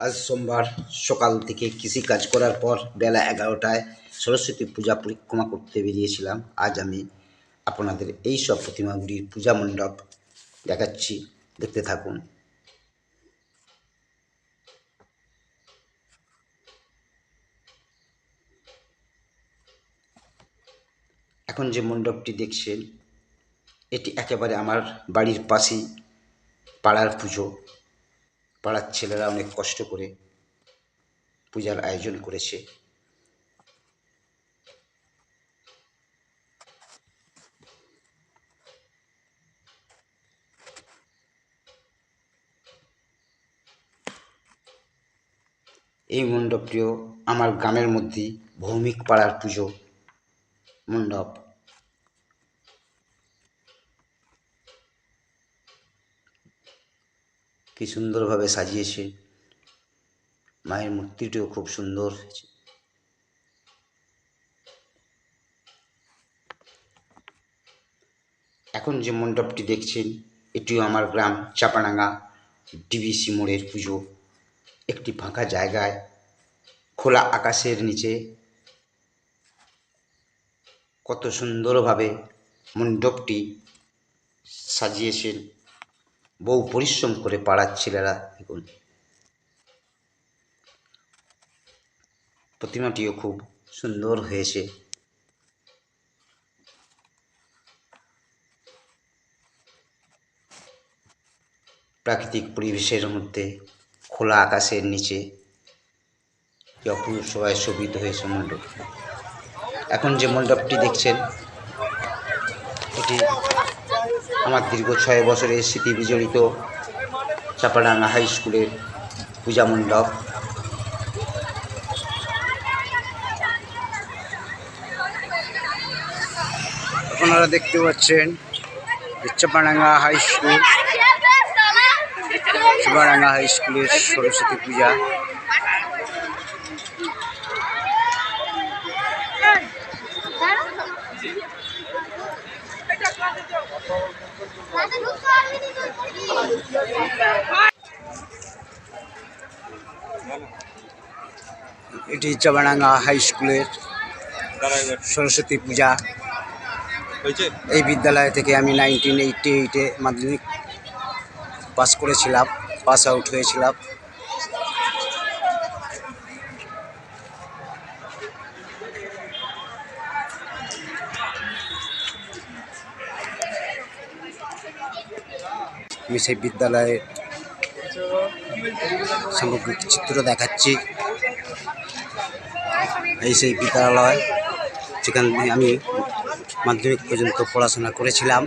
আজ সোমবার সকাল থেকে কৃষিকাজ করার পর বেলা এগারোটায় সরস্বতী পূজা পরিক্রমা করতে বেরিয়েছিলাম। আজ আমি আপনাদের এই সব প্রতিমাগুলির পূজা মণ্ডপ দেখাচ্ছি। দেখতে থাকুন। এখন যে মণ্ডপটি দেখছেন, এটি একেবারে আমার বাড়ির পাশেই পাড়ার পুজো। পাড়ার ছেলেরা অনেক কষ্ট করে পূজার আয়োজন করেছে। এই মণ্ডপটিও আমার গ্রামের মধ্যেই ভৌমিক পাড়ার পুজো মণ্ডপ। কি সুন্দরভাবে সাজিয়েছে। মায়ের মূর্তিটিও খুব সুন্দর এখন যে মণ্ডপটি দেখছেন, এটিও আমার গ্রাম চাপাডাঙ্গা ডিবিসি মোড়ের পুজো। একটি ফাঁকা জায়গায় খোলা আকাশের নিচে কত সুন্দরভাবে মণ্ডপটি সাজিয়েছেন। বহু পরিশ্রম করে পাড়ার ছেলেরা দেখুন প্রতিমাটিও খুব সুন্দর হয়েছে। প্রাকৃতিক পরিবেশের মধ্যে খোলা আকাশের নিচে কি অপূর্ব সবাই শোভিত হয়েছে মণ্ডপ। এখন যে মণ্ডপটি দেখছেন, এটি আমার দীর্ঘ ছয় বছরের স্মৃতি বিজড়িত চাপাডাঙ্গা হাই স্কুলের পূজা মণ্ডপ। আপনারা দেখতে পাচ্ছেন Chapadanga high school, Chapadanga high স্কুলের সরস্বতী পূজা। এটি চাবাডাঙ্গা হাই স্কুলের সরস্বতী পূজা। এই বিদ্যালয় থেকে আমি নাইনটিন এইটটি এইটে মাধ্যমিক পাস করেছিলাম পাস আউট হয়েছিলাম। আমি সেই বিদ্যালয়ের সামগ্রিক চিত্র দেখাচ্ছি। এই সেই বিদ্যালয় যেখান আমি মাধ্যমিক পর্যন্ত পড়াশোনা করেছিলাম।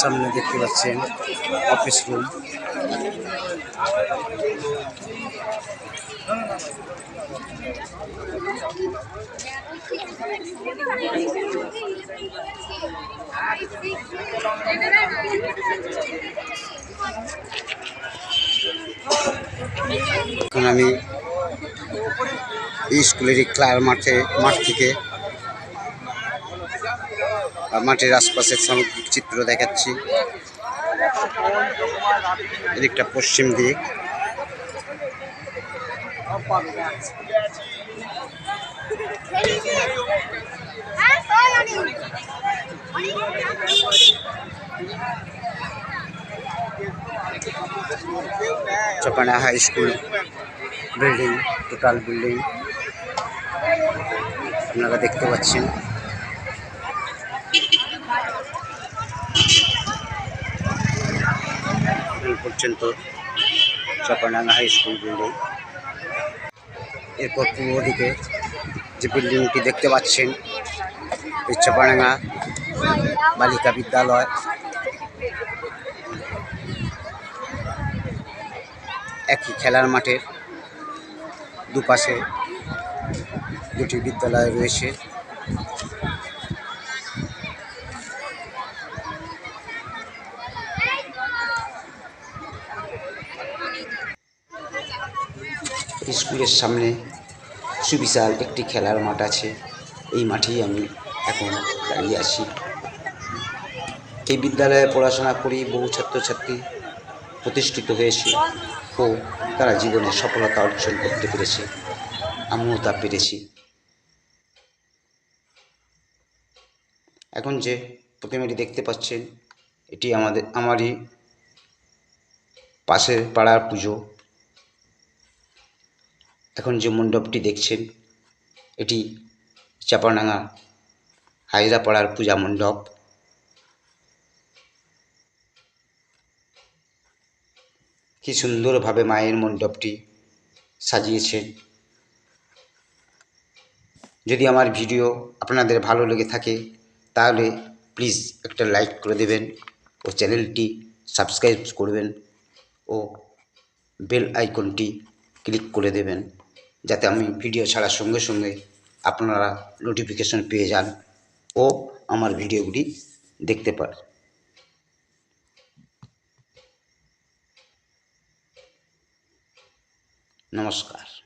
সামনে দেখতে পাচ্ছেন অফিস রুম। এখন আমি এই স্কুলেরই খেলার মাঠে, মাঠ থেকে মাঠের আশপাশের সামগ্রিক চিত্র দেখাচ্ছি। এদিকটা পশ্চিম দিক। চপানা high school building total building আপনারা দেখতে পাচ্ছেন এই পর্যন্ত চপাডাঙ্গা হাই স্কুল বিল্ডিং এরপর পূর্ব দিকে যে বিল্ডিংটি দেখতে পাচ্ছেন এই চপাডাঙ্গা বালিকা বিদ্যালয়। একই খেলার মাঠের দুপাশে দুটি বিদ্যালয় রয়েছে। স্কুলের সামনে সুবিশাল একটি খেলার মাঠ আছে। এই মাঠেই আমি এখন দাঁড়িয়ে আছি। এই বিদ্যালয়ে পড়াশোনা করেই বহু ছাত্রছাত্রী প্রতিষ্ঠিত হয়েছে ও তারা জীবনে সফলতা অর্জন করতে পেরেছে। আমিও তা পেরেছি। এখন যে প্রতিমাটি দেখতে পাচ্ছেন, এটি আমাদের, আমারই পাশের পাড়ার পুজো। এখন যে মণ্ডপটি দেখছেন, এটি চাপাডাঙ্গা হায়রাপাড়ার পূজা মণ্ডপ। কি সুন্দরভাবে মায়ের মণ্ডপটি সাজিয়েছেন। যদি আমার ভিডিও আপনাদের ভালো লেগে থাকে, তাহলে প্লিজ একটা লাইক করে দেবেন ও চ্যানেলটি সাবস্ক্রাইব করবেন ও বেল আইকনটি ক্লিক করে দেবেন। যাতে আমি ভিডিও ছাড়ার সঙ্গে সঙ্গে আপনারা নোটিফিকেশন পেয়ে যান ও আমার ভিডিওগুলি দেখতে পান নমস্কার।